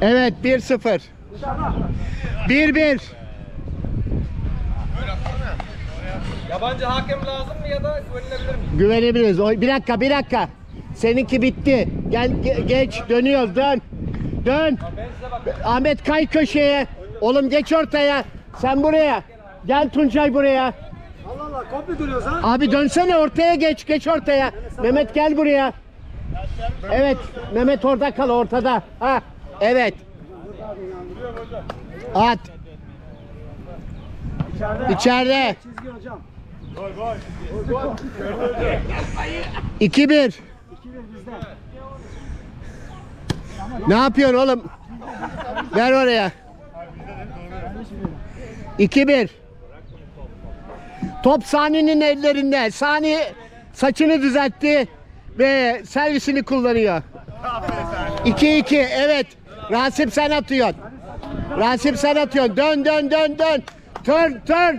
Evet 1-0. 1-1. Yabancı hakem lazım mı ya da güvenilebilir mi? Güvenebiliriz. O- Bir dakika bir dakika. Seninki bitti. Gel ge- geç dönüyoruz dön. Dön. Ahmet kay köşeye. Oğlum geç ortaya. Sen buraya. Gel Tuncay buraya. Allah Allah komple duruyoruz ha. Abi dönsene ortaya geç. Geç ortaya. Mehmet gel buraya. Evet. Mehmet orada kal ortada. Ha. Evet. At. İçeride. İçeride. Çizgi hocam. 2-1. 2-1 bizde. Ne yapıyorsun oğlum? Ver oraya. 2-1. Top Sani'nin ellerinde. Sani saçını düzeltti ve servisini kullanıyor. 2-2 evet. Rasim sen atıyorsun. Rasim sen atıyorsun. Dön dön dön dön. Turn turn.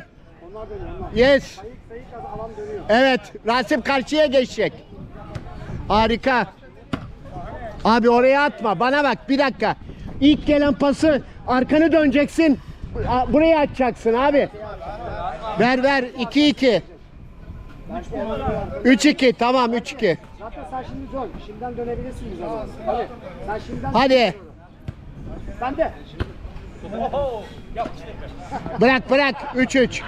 Yes. Evet, Rasim karşıya geçecek. Harika. Abi oraya atma. Bana bak bir dakika. İlk gelen pası arkanı döneceksin. Buraya atacaksın abi. Ver ver 2-2. 3-2 tamam 3-2. Zaten sen şimdi dön. Şimdiden dönebilirsin bize. Hadi. Sen şimdiden Hadi Ben de. Bırak bırak 3-3.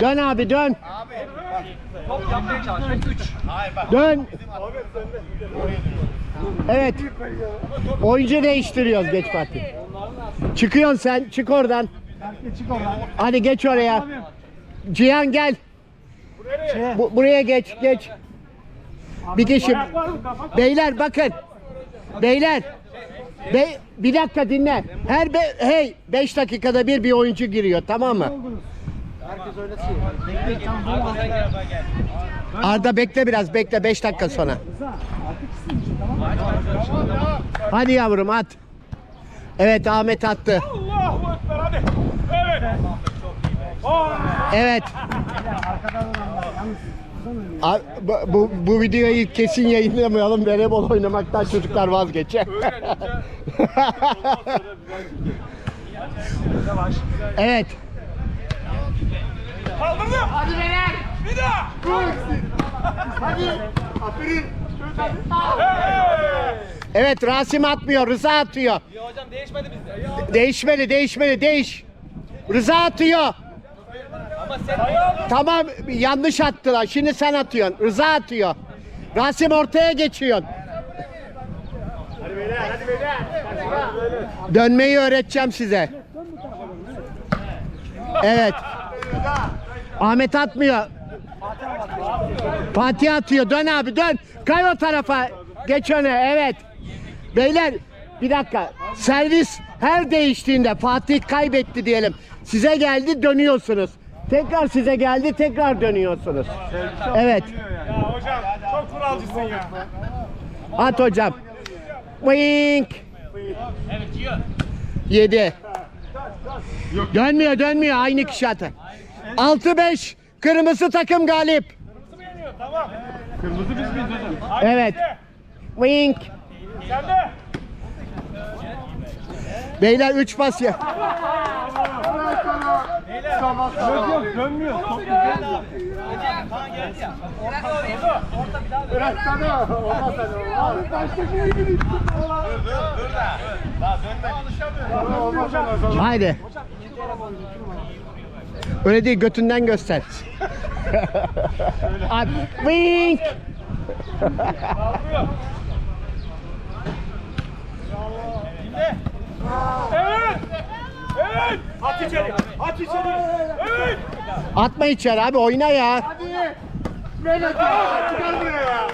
Dön abi dön. Top yapmaya çalış. 3. Dön. Evet. Oyuncu değiştiriyoruz geç parti. Çıkıyorsun sen. Çık oradan. Çık oradan. Hadi geç oraya. Cihan gel. Bu, buraya geç geç. Bir kişi. Beyler bakın. Beyler. Be, bir dakika dinle. Her be, hey 5 dakikada bir bir oyuncu giriyor tamam mı? Herkes öyle. Arda bekle biraz bekle 5 dakika sonra. Hadi yavrum at. Evet Ahmet attı. Allahu Ekber hadi. Evet. Evet. Arkadan olanlar yalnız. Bu, bu, videoyu kesin yayınlamayalım. Voleybol oynamaktan çocuklar vazgeçer. evet. Kaldırdı. Hadi beyler. Bir daha. Hadi. Aferin. Evet Rasim atmıyor. Rıza atıyor. Ya hocam değişmedi bizde. Değişmeli, değişmeli, değiş. Rıza atıyor. Tamam yanlış attılar. Şimdi sen atıyorsun. Rıza atıyor. Rasim ortaya geçiyorsun. Hadi beyler. Hadi beyler. Dönmeyi öğreteceğim size. Evet. Ahmet atmıyor. Fatih atıyor. Dön abi dön. Kay o tarafa. Geç öne. Evet. Beyler bir dakika. Servis her değiştiğinde Fatih kaybetti diyelim. Size geldi dönüyorsunuz. Tekrar size geldi tekrar dönüyorsunuz. Evet. Ya hocam çok kuralcısın ya. At hocam. Wink. Yedi. Dönmüyor dönmüyor aynı kişi atı. 6-5 kırmızı takım galip. Tamam. Kırmızı biz miyiz hocam? Hadi Evet. bizde. Wink. Sen de. Beyler 3 pas ya. Yok yok dönmüyor. Top güzel. Kaan geldi ya. Orta bir daha ver. Bıraksana. Olmaz hani. Abi baştaki gibi. Olmaz olmaz. Haydi. Öyle değil götünden göster. Abi wink. Evet. Evet. At içeri. At içeri. Evet. Atma içeri abi oyna ya. Hadi. Mehmet ya. Çıkar buraya ya.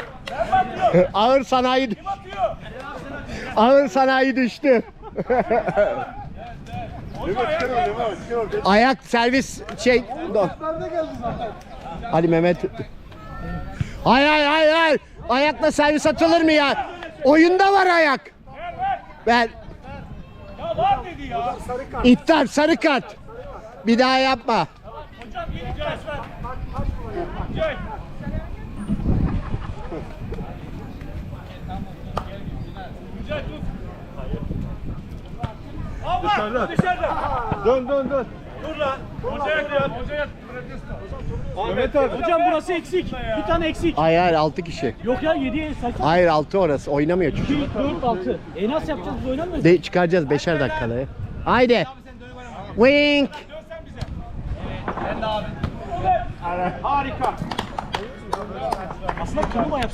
Ağır sanayi ağır sanayi düştü. Ayak servis şey. Hadi Mehmet. Hay hay hay hay. Ayakla servis atılır mı ya? Oyunda var ayak. Ver var dedi ya. İptal sarı kart. Bir daha yapma. Hocam iyi Cahit ver. Tut. Dışarıda. Dışarıda. Dön dön dön. Dur lan. Hocaya dön. Hocaya. Mehmet abi. Hocam burası eksik. Bir tane eksik. Hayır hayır 6 kişi. Yok ya 7'ye sayfa. Hayır 6 orası oynamıyor çünkü. 4 6. E nasıl yapacağız biz oynamıyoruz? De çıkaracağız 5'er dakikada. ya. Haydi. Wink. Harika. Aslında turnuva yapsak.